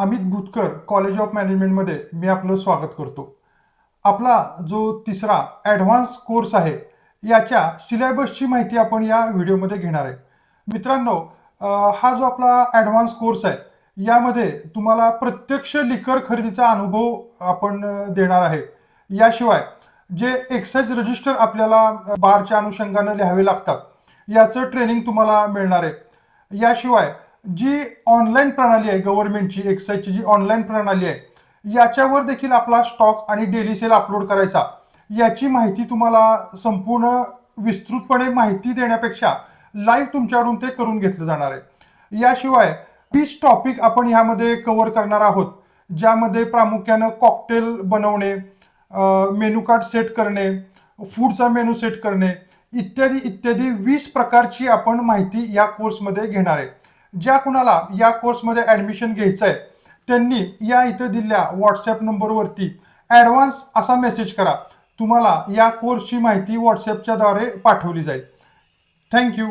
Amit Bhutkar college of मॅनेजमेंटमध्ये मी आपलं स्वागत करतो. आपला जो तिसरा ॲडव्हान्स कोर्स आहे याच्या सिलेबसची माहिती आपण या व्हिडिओमध्ये घेणार आहे. मित्रांनो हा जो आपला ॲडव्हान्स कोर्स आहे यामध्ये तुम्हाला प्रत्यक्ष लिकर खरेदीचा अनुभव आपण देणार आहे. याशिवाय जे एक्साईज रजिस्टर आपल्याला बारच्या अनुषंगानं लिहावे लागतात याचं ट्रेनिंग तुम्हाला मिळणार आहे. याशिवाय जी ऑनलाईन प्रणाली आहे गव्हर्नमेंटची एक्साईजची जी ऑनलाईन प्रणाली आहे याच्यावर देखील आपला स्टॉक आणि डेली सेल अपलोड करायचा. याची माहिती तुम्हाला संपूर्ण विस्तृतपणे माहिती देण्यापेक्षा लाईव्ह तुमच्याकडून ते करून घेतलं जाणार आहे. याशिवाय तीस टॉपिक आपण ह्यामध्ये कव्हर करणार आहोत ज्यामध्ये प्रामुख्यानं कॉकटेल बनवणे मेनू कार्ड सेट करणे फूडचा मेनू सेट करणे इत्यादी इत्यादी वीस प्रकारची आपण माहिती या कोर्समध्ये घेणार आहे. ज्या कुणाला या कोर्समध्ये ॲडमिशन घ्यायचं आहे त्यांनी या इथं दिलेल्या व्हॉट्सॲप नंबरवरती ॲडव्हान्स असा मेसेज करा. तुम्हाला या कोर्सची माहिती व्हॉट्सॲपच्याद्वारे पाठवली जाईल. थँक्यू